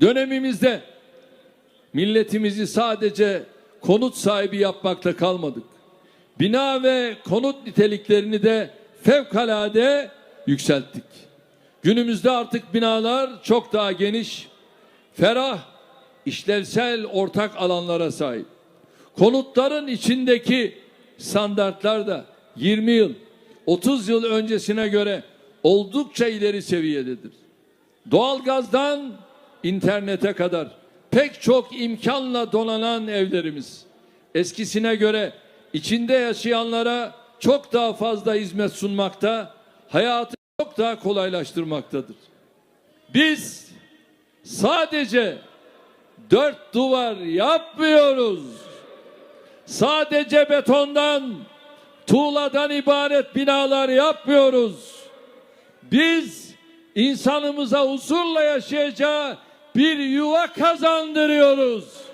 Dönemimizde milletimizi sadece konut sahibi yapmakta kalmadık. Bina ve konut niteliklerini de fevkalade yükselttik. Günümüzde artık binalar çok daha geniş, ferah, işlevsel ortak alanlara sahip. Konutların içindeki standartlar da 20 yıl, 30 yıl öncesine göre oldukça ileri seviyededir. Doğalgazdan internete kadar pek çok imkanla donanan evlerimiz eskisine göre içinde yaşayanlara çok daha fazla hizmet sunmakta, hayatı çok daha kolaylaştırmaktadır. Biz sadece dört duvar yapmıyoruz. Sadece betondan, tuğladan ibaret binalar yapmıyoruz. Biz insanımıza huzurla yaşayacağı bir yuva kazandırıyoruz.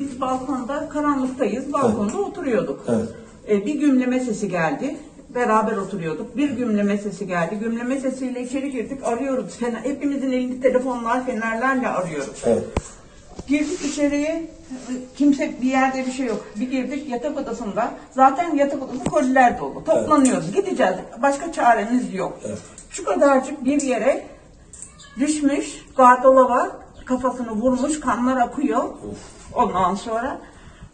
Biz balkonda karanlıktayız. Balkonda oturuyorduk. Evet. Ee, bir gümleme sesi geldi. Beraber oturuyorduk. Bir gümleme sesi geldi. Gümleme sesiyle içeri girdik. Arıyoruz. Fener, hepimizin elinde telefonlar, fenerlerle arıyoruz. Evet. Girdik içeriye. Kimse bir yerde bir şey yok. Bir girdik yatak odasında. Zaten yatak odası koliler dolu. Toplanıyoruz. Gideceğiz. Başka çaremiz yok. Evet. Şu kadarcık bir yere düşmüş. Gardolaba kafasını vurmuş. Kanlar akıyor. Ondan sonra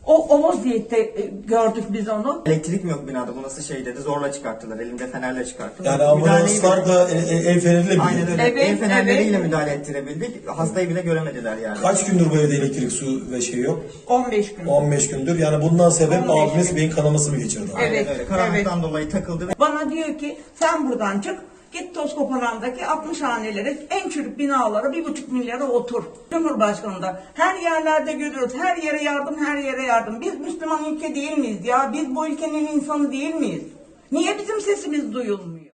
o, o vaziyette e, gördük biz onu. Elektrik mi yok binada bu nasıl şey dedi zorla çıkarttılar elinde fenerle çıkarttılar. Yani ambulanslar bile- da el feneriyle mi? Aynen öyle. Evet, El fenerleriyle evet. müdahale ettirebildik. Hastayı bile göremediler yani. Kaç gündür bu evde elektrik, su ve şey yok? 15 gün. 15 gündür. Yani bundan sebep 15 abimiz gün. beyin kanaması mı geçirdi? Aynen Evet, öyle. Karanlıktan dolayı takıldı ve Bana diyor ki sen buradan çık. Git Toskopalan'daki 60 hanelere en çürük binalara bir buçuk milyara otur. Cumhurbaşkanı da her yerlerde görüyoruz. Her yere yardım, her yere yardım. Biz Müslüman ülke değil miyiz ya? Biz bu ülkenin insanı değil miyiz? Niye bizim sesimiz duyulmuyor?